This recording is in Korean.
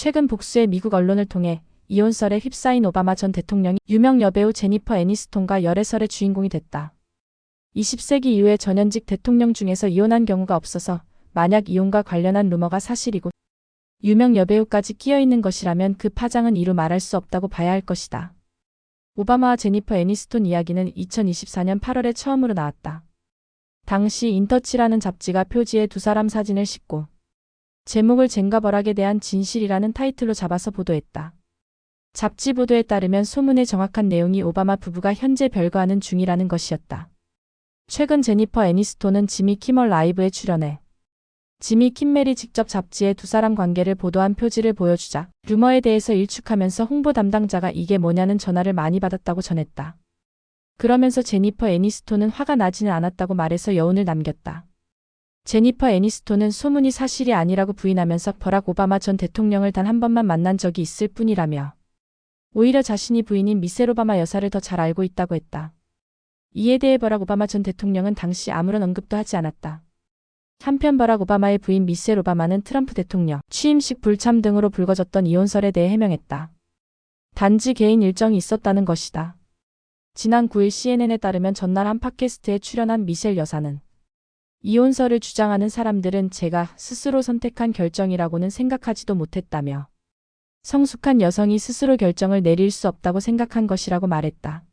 최근 복수의 미국 언론을 통해 이혼설에 휩싸인 오바마 전 대통령이 유명 여배우 제니퍼 애니스톤과 열애설의 주인공이 됐다. 20세기 이후에 전현직 대통령 중에서 이혼한 경우가 없어서 만약 이혼과 관련한 루머가 사실이고 유명 여배우까지 끼어 있는 것이라면 그 파장은 이루 말할 수 없다고 봐야 할 것이다. 오바마와 제니퍼 애니스톤 이야기는 2024년 8월에 처음으로 나왔다. 당시 인터치라는 잡지가 표지에 두 사람 사진을 싣고 제목을 젠가버락에 대한 진실이라는 타이틀로 잡아서 보도했다. 잡지 보도에 따르면 소문의 정확한 내용이 오바마 부부가 현재 별거하는 중이라는 것이었다. 최근 제니퍼 애니스톤은 지미 키멀 라이브에 출연해 지미 킴멜이 직접 잡지에 두 사람 관계를 보도한 표지를 보여주자 루머에 대해서 일축하면서 홍보 담당자가 이게 뭐냐는 전화를 많이 받았다고 전했다. 그러면서 제니퍼 애니스톤은 화가 나지는 않았다고 말해서 여운을 남겼다. 제니퍼 애니스톤은 소문이 사실이 아니라고 부인하면서 버락 오바마 전 대통령을 단 한 번만 만난 적이 있을 뿐이라며 오히려 자신이 부인인 미셀 오바마 여사를 더 잘 알고 있다고 했다. 이에 대해 버락 오바마 전 대통령은 당시 아무런 언급도 하지 않았다. 한편 버락 오바마의 부인 미셀 오바마는 트럼프 대통령 취임식 불참 등으로 불거졌던 이혼설에 대해 해명했다. 단지 개인 일정이 있었다는 것이다. 지난 9일 CNN에 따르면 전날 한 팟캐스트에 출연한 미셀 여사는 이혼설을 주장하는 사람들은 제가 스스로 선택한 결정이라고는 생각하지도 못했다며 성숙한 여성이 스스로 결정을 내릴 수 없다고 생각한 것이라고 말했다.